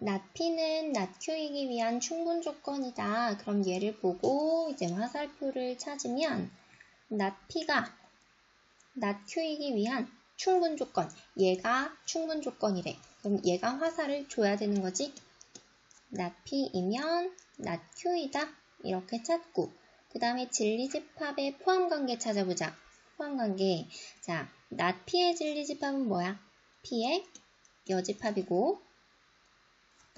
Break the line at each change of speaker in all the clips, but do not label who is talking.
낫 Q이기 위한 충분 조건이다. 그럼 얘를 보고 이제 화살표를 찾으면 낫 Q이기 위한 충분 조건. 얘가 충분 조건이래. 그럼 얘가 화살을 줘야 되는 거지. 낫 Q이다. 이렇게 찾고 그 다음에 진리집합의 포함관계 찾아보자. 포함관계. 자, 낫 P의 진리집합은 뭐야? P의 여집합이고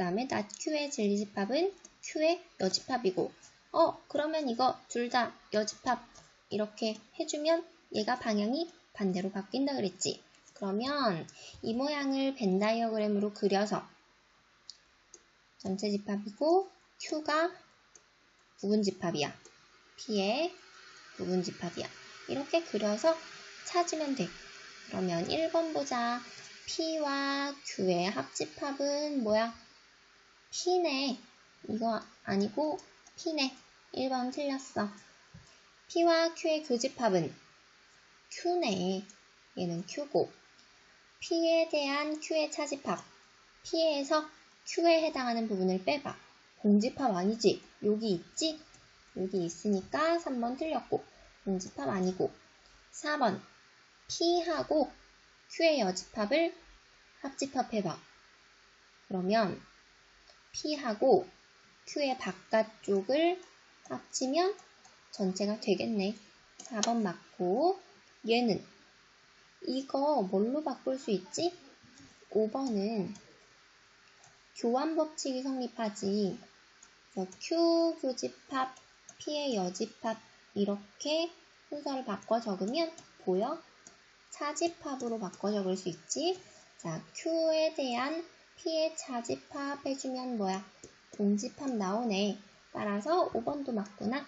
그 다음에 낫 Q의 진리집합은 Q의 여집합이고 어 그러면 이거 둘 다 여집합 이렇게 해주면 얘가 방향이 반대로 바뀐다 그랬지? 그러면 이 모양을 벤 다이어그램으로 그려서 전체 집합이고 Q가 부분 집합이야. P의 부분 집합이야. 이렇게 그려서 찾으면 돼. 그러면 1번 보자. P와 Q의 합집합은 뭐야? P네. 이거 아니고 P네. 1번 틀렸어. P와 Q의 교집합은 Q네. 얘는 Q고. P에 대한 Q의 차집합. P에서 Q에 해당하는 부분을 빼봐. 공집합 아니지? 여기 있지? 여기 있으니까 3번 틀렸고. 공집합 아니고. 4번. P하고 Q의 여집합을 합집합해봐. 그러면 P하고 Q의 바깥쪽을 합치면 전체가 되겠네. 4번 맞고 얘는 이거 뭘로 바꿀 수 있지? 5번은 교환 법칙이 성립하지. Q 교집합, P의 여집합 이렇게 순서를 바꿔 적으면 보여? 차집합으로 바꿔 적을 수 있지. 자, Q에 대한 P의 차집합 해주면 뭐야? 공집합 나오네. 따라서 5번도 맞구나.